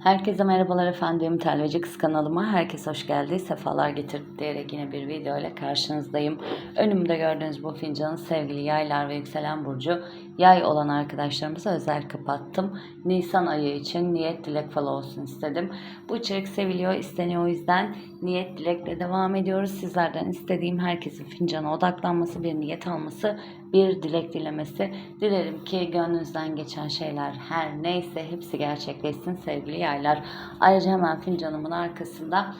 Herkese merhabalar efendim. Telveci Kız kanalıma herkes hoş geldi. Sefalar getirdi diyerek yine bir video ile karşınızdayım. Önümde gördüğünüz bu fincanı sevgili yaylar ve yükselen burcu yay olan arkadaşlarımıza özel kapattım. Nisan ayı için niyet dilek falı olsun istedim. Bu içerik seviliyor, isteniyor o yüzden niyet dilekle devam ediyoruz. Sizlerden istediğim herkesin fincana odaklanması, bir niyet alması, bir dilek dilemesi. Dilerim ki gönlünüzden geçen şeyler her neyse hepsi gerçekleşsin sevgili yaylar. Ayrıca hemen fincanımın arkasında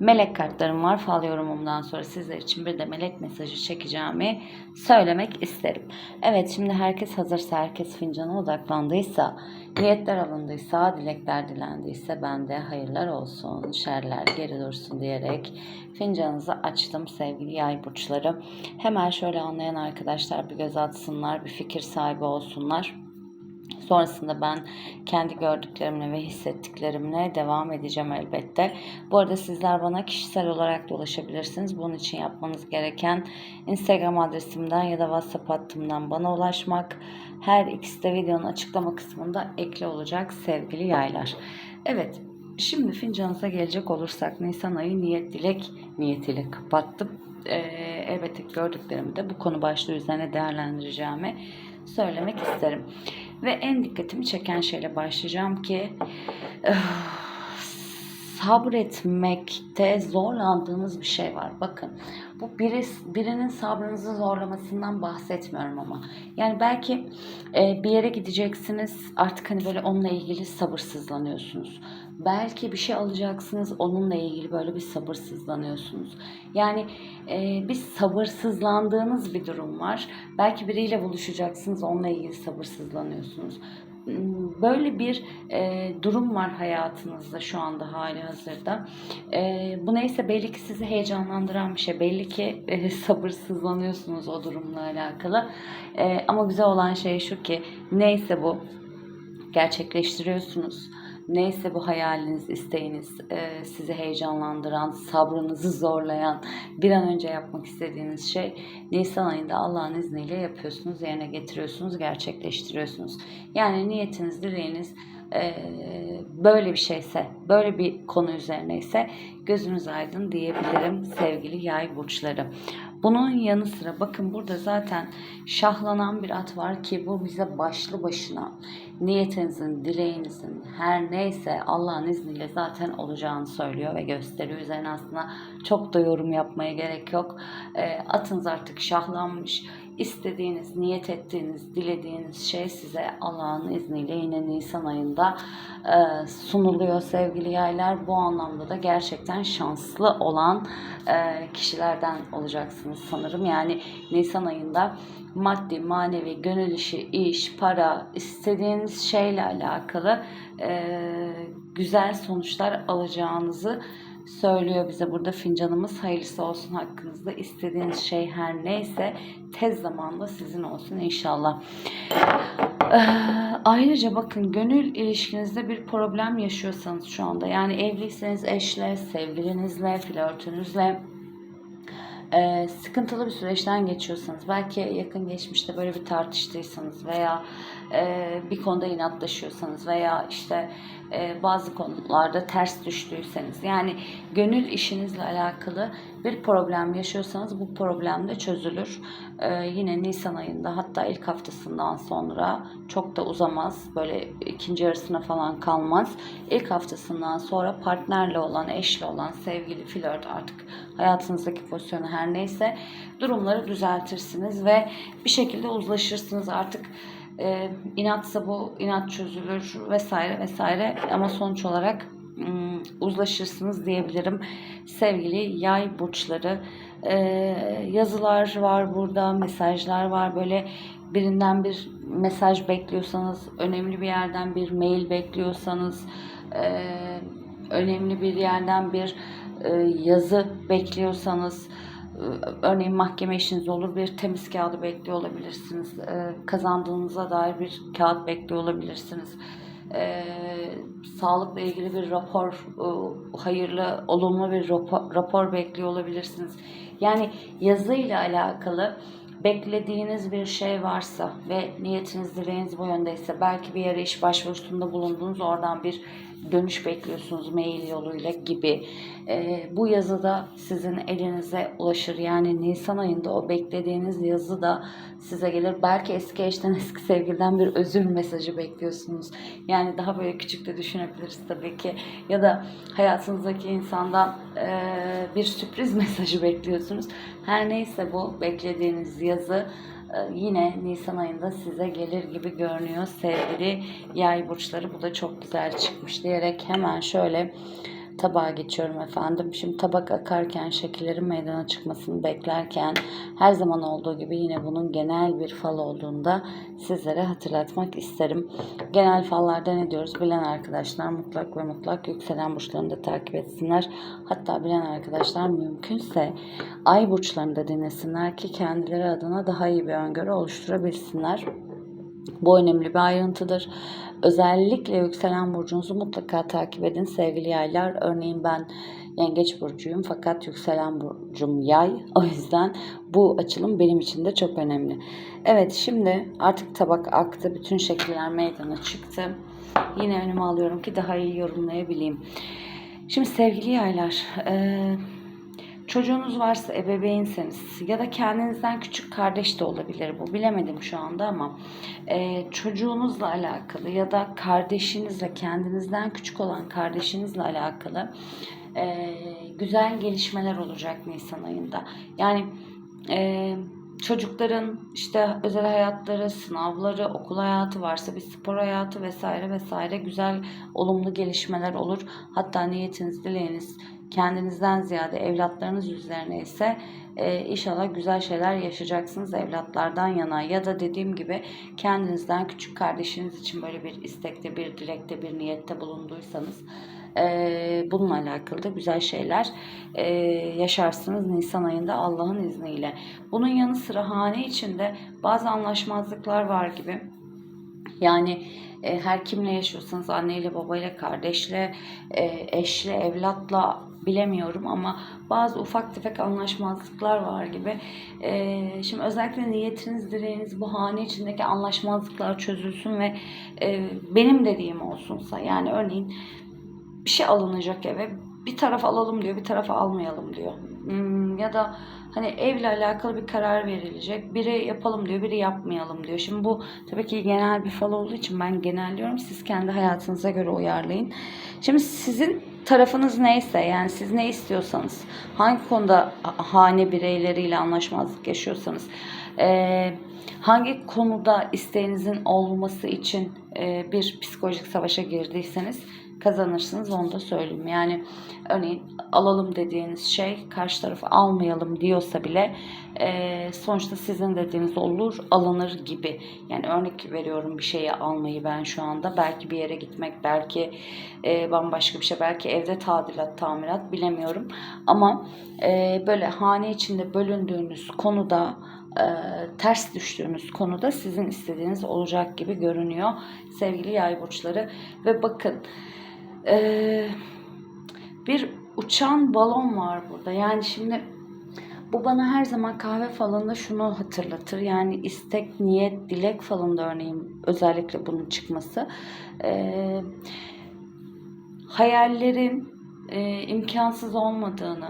melek kartlarım var. Fal yorumumdan sonra sizler için bir de melek mesajı çekeceğimi söylemek isterim. Evet şimdi herkes hazırsa, herkes fincana odaklandıysa, niyetler alındıysa, dilekler dilendiyse ben de hayırlar olsun, şerler geri dursun diyerek fincanınızı açtım sevgili yay burçları. Hemen şöyle anlayan arkadaşlar bir göz atsınlar, bir fikir sahibi olsunlar. Sonrasında ben kendi gördüklerimle ve hissettiklerimle devam edeceğim elbette. Bu arada sizler bana kişisel olarak da ulaşabilirsiniz. Bunun için yapmanız gereken Instagram adresimden ya da WhatsApp hattımdan bana ulaşmak. Her ikisi de videonun açıklama kısmında ekli olacak sevgili yaylar. Evet şimdi fincanınıza gelecek olursak Nisan ayı niyet dilek niyetiyle kapattım. Ee, elbette gördüklerimi de bu konu başlığı üzerine değerlendireceğimi söylemek isterim. Ve en dikkatimi çeken şeyle başlayacağım ki öf, sabretmekte zorlandığınız bir şey var. Bakın bu biri, birinin sabrınızı zorlamasından bahsetmiyorum ama. Yani belki e, bir yere gideceksiniz artık hani böyle onunla ilgili sabırsızlanıyorsunuz. Belki bir şey alacaksınız onunla ilgili böyle bir sabırsızlanıyorsunuz. Yani e, bir sabırsızlandığınız bir durum var. Belki biriyle buluşacaksınız onunla ilgili sabırsızlanıyorsunuz böyle bir e, durum var hayatınızda şu anda hali hazırda. E, bu neyse belli ki sizi heyecanlandıran bir şey. Belli ki e, sabırsızlanıyorsunuz o durumla alakalı. E, ama güzel olan şey şu ki neyse bu gerçekleştiriyorsunuz. Neyse bu hayaliniz, isteğiniz, e, sizi heyecanlandıran, sabrınızı zorlayan, bir an önce yapmak istediğiniz şey Nisan ayında Allah'ın izniyle yapıyorsunuz, yerine getiriyorsunuz, gerçekleştiriyorsunuz. Yani niyetiniz, dileğiniz e, böyle bir şeyse, böyle bir konu üzerine ise gözünüz aydın diyebilirim sevgili yay burçları. Bunun yanı sıra bakın burada zaten şahlanan bir at var ki bu bize başlı başına niyetinizin, dileğinizin her neyse Allah'ın izniyle zaten olacağını söylüyor ve gösteriyor. Üzerine aslında çok da yorum yapmaya gerek yok. E, atınız artık şahlanmış. İstediğiniz, niyet ettiğiniz, dilediğiniz şey size Allah'ın izniyle yine Nisan ayında e, sunuluyor sevgili yaylar. Bu anlamda da gerçekten şanslı olan e, kişilerden olacaksınız sanırım. Yani Nisan ayında maddi, manevi, gönül işi, iş, para, istediğiniz şeyle alakalı e, güzel sonuçlar alacağınızı söylüyor bize burada fincanımız hayırlısı olsun hakkınızda istediğiniz şey her neyse tez zamanda sizin olsun inşallah. Ee, ayrıca bakın gönül ilişkinizde bir problem yaşıyorsanız şu anda yani evliyseniz eşle, sevgilinizle, flörtünüzle e, sıkıntılı bir süreçten geçiyorsanız, belki yakın geçmişte böyle bir tartıştıysanız veya e, bir konuda inatlaşıyorsanız veya işte e, bazı konularda ters düştüyseniz, yani gönül işinizle alakalı bir problem yaşıyorsanız bu problem de çözülür. E, yine Nisan ayında hatta ilk haftasından sonra çok da uzamaz, böyle ikinci yarısına falan kalmaz. İlk haftasından sonra partnerle olan, eşle olan, sevgili, flört artık hayatınızdaki pozisyonu her neyse durumları düzeltirsiniz ve bir şekilde uzlaşırsınız artık e, inatsa bu inat çözülür vesaire vesaire. Ama sonuç olarak ım, uzlaşırsınız diyebilirim. Sevgili yay burçları e, yazılar var burada mesajlar var. Böyle birinden bir mesaj bekliyorsanız önemli bir yerden bir mail bekliyorsanız e, önemli bir yerden bir e, yazı bekliyorsanız örneğin mahkeme işiniz olur bir temiz kağıdı bekliyor olabilirsiniz. E, kazandığınıza dair bir kağıt bekliyor olabilirsiniz. Sağlıkla ilgili bir rapor, hayırlı, olumlu bir rapor, rapor bekliyor olabilirsiniz. Yani yazıyla alakalı beklediğiniz bir şey varsa ve niyetiniz, dileğiniz bu yöndeyse belki bir yere iş başvurusunda bulundunuz oradan bir dönüş bekliyorsunuz mail yoluyla gibi. Ee, bu yazı da sizin elinize ulaşır. Yani Nisan ayında o beklediğiniz yazı da size gelir. Belki eski eşten, eski sevgiliden bir özür mesajı bekliyorsunuz. Yani daha böyle küçük de düşünebiliriz tabii ki. Ya da hayatınızdaki insandan eee, bir sürpriz mesajı bekliyorsunuz. Her neyse bu beklediğiniz yazı e, yine Nisan ayında size gelir gibi görünüyor sevgili yay burçları. Bu da çok güzel çıkmış diyerek hemen şöyle tabağa geçiyorum efendim. Şimdi tabak akarken şekillerin meydana çıkmasını beklerken her zaman olduğu gibi yine bunun genel bir fal olduğunda sizlere hatırlatmak isterim. Genel fallarda ne diyoruz? Bilen arkadaşlar mutlak ve mutlak yükselen burçlarını da takip etsinler. Hatta bilen arkadaşlar mümkünse ay burçlarını da dinlesinler ki kendileri adına daha iyi bir öngörü oluşturabilsinler. Bu önemli bir ayrıntıdır. Özellikle yükselen burcunuzu mutlaka takip edin sevgili yaylar. Örneğin ben yengeç burcuyum fakat yükselen burcum yay. O yüzden bu açılım benim için de çok önemli. Evet şimdi artık tabak aktı. Bütün şekiller meydana çıktı. Yine önüme alıyorum ki daha iyi yorumlayabileyim. Şimdi sevgili yaylar, eee Çocuğunuz varsa ebeveynseniz ya da kendinizden küçük kardeş de olabilir bu bilemedim şu anda ama e, çocuğunuzla alakalı ya da kardeşinizle kendinizden küçük olan kardeşinizle alakalı e, güzel gelişmeler olacak Nisan ayında. Yani e, çocukların işte özel hayatları, sınavları, okul hayatı varsa bir spor hayatı vesaire vesaire güzel olumlu gelişmeler olur. Hatta niyetiniz, dileğiniz kendinizden ziyade evlatlarınız üzerine ise e, inşallah güzel şeyler yaşayacaksınız evlatlardan yana ya da dediğim gibi kendinizden küçük kardeşiniz için böyle bir istekte, bir dilekte, bir niyette bulunduysanız e, bununla alakalı da güzel şeyler e, yaşarsınız Nisan ayında Allah'ın izniyle. Bunun yanı sıra hane içinde bazı anlaşmazlıklar var gibi. Yani e, her kimle yaşıyorsanız anneyle, babayla, kardeşle, e, eşle, evlatla bilemiyorum ama bazı ufak tefek anlaşmazlıklar var gibi. E, şimdi özellikle niyetiniz, dileğiniz bu hane içindeki anlaşmazlıklar çözülsün ve e, benim dediğim olsunsa yani örneğin bir şey alınacak eve bir taraf alalım diyor bir taraf almayalım diyor. Hmm, ya da hani evle alakalı bir karar verilecek. Biri yapalım diyor, biri yapmayalım diyor. Şimdi bu tabii ki genel bir fal olduğu için ben genelliyorum. Siz kendi hayatınıza göre uyarlayın. Şimdi sizin tarafınız neyse yani siz ne istiyorsanız hangi konuda hane bireyleriyle anlaşmazlık yaşıyorsanız hangi konuda isteğinizin olması için bir psikolojik savaşa girdiyseniz kazanırsınız onu da söyleyeyim. Yani örneğin alalım dediğiniz şey karşı tarafı almayalım diyorsa bile e, sonuçta sizin dediğiniz olur alınır gibi. Yani örnek veriyorum bir şeyi almayı ben şu anda. Belki bir yere gitmek, belki e, bambaşka bir şey, belki evde tadilat, tamirat bilemiyorum. Ama e, böyle hane içinde bölündüğünüz konuda e, ters düştüğünüz konuda sizin istediğiniz olacak gibi görünüyor sevgili yay burçları. Ve bakın e, bir uçan balon var burada. Yani şimdi bu bana her zaman kahve falında şunu hatırlatır. Yani istek, niyet, dilek falında örneğin özellikle bunun çıkması. E, hayallerin e, imkansız olmadığını,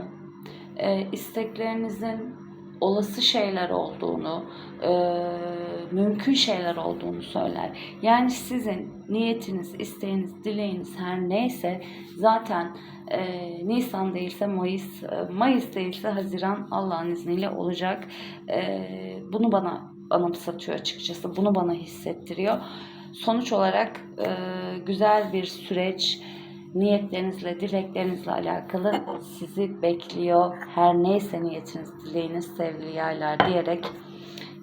e, isteklerinizin olası şeyler olduğunu, e, mümkün şeyler olduğunu söyler. Yani sizin niyetiniz, isteğiniz, dileğiniz her neyse zaten e, Nisan değilse Mayıs, e, Mayıs değilse Haziran Allah'ın izniyle olacak. E, bunu bana anımsatıyor açıkçası. Bunu bana hissettiriyor. Sonuç olarak e, güzel bir süreç, niyetlerinizle, dileklerinizle alakalı sizi bekliyor. Her neyse niyetiniz, dileğiniz sevgili yaylar diyerek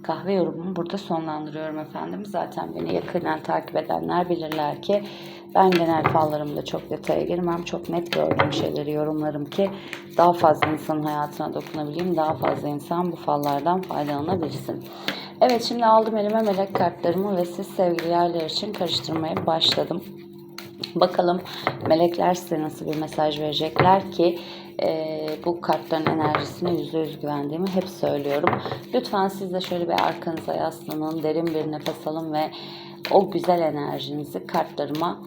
kahve yorumumu burada sonlandırıyorum efendim. Zaten beni yakından takip edenler bilirler ki ben genel fallarımda çok detaya girmem. Çok net gördüğüm şeyleri yorumlarım ki daha fazla insanın hayatına dokunabileyim. Daha fazla insan bu fallardan faydalanabilsin. Evet şimdi aldım elime melek kartlarımı ve siz sevgili yaylar için karıştırmaya başladım. Bakalım melekler size nasıl bir mesaj verecekler ki e, bu kartların enerjisine yüzde yüz güvendiğimi hep söylüyorum. Lütfen siz de şöyle bir arkanıza yaslanın, derin bir nefes alın ve o güzel enerjinizi kartlarıma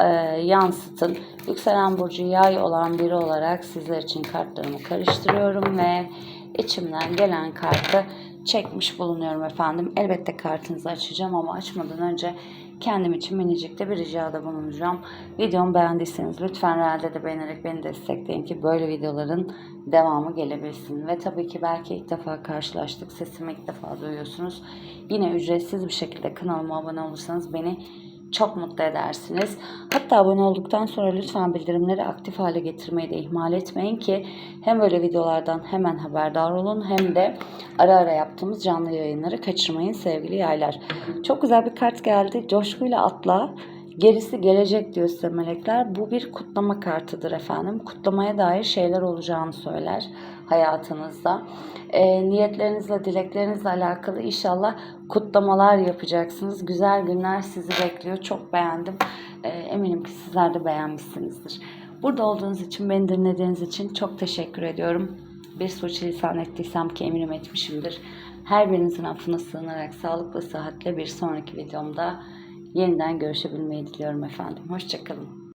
e, yansıtın. Yükselen burcu yay olan biri olarak sizler için kartlarımı karıştırıyorum ve içimden gelen kartı çekmiş bulunuyorum efendim. Elbette kartınızı açacağım ama açmadan önce kendim için minicik bir ricada bulunacağım. Videomu beğendiyseniz lütfen realde de beğenerek beni destekleyin ki böyle videoların devamı gelebilsin. Ve tabii ki belki ilk defa karşılaştık, sesimi ilk defa duyuyorsunuz. Yine ücretsiz bir şekilde kanalıma abone olursanız beni çok mutlu edersiniz. Hatta abone olduktan sonra lütfen bildirimleri aktif hale getirmeyi de ihmal etmeyin ki hem böyle videolardan hemen haberdar olun hem de ara ara yaptığımız canlı yayınları kaçırmayın sevgili yaylar. Çok güzel bir kart geldi. Coşkuyla atla. Gerisi gelecek diyor size melekler. Bu bir kutlama kartıdır efendim. Kutlamaya dair şeyler olacağını söyler hayatınızda. E, niyetlerinizle, dileklerinizle alakalı inşallah kutlamalar yapacaksınız. Güzel günler sizi bekliyor. Çok beğendim. E, eminim ki sizler de beğenmişsinizdir. Burada olduğunuz için, beni dinlediğiniz için çok teşekkür ediyorum. Bir suçlisan ettiysem ki eminim etmişimdir. Her birinizin affına sığınarak sağlıklı, sıhhatle bir sonraki videomda yeniden görüşebilmeyi diliyorum efendim. Hoşçakalın.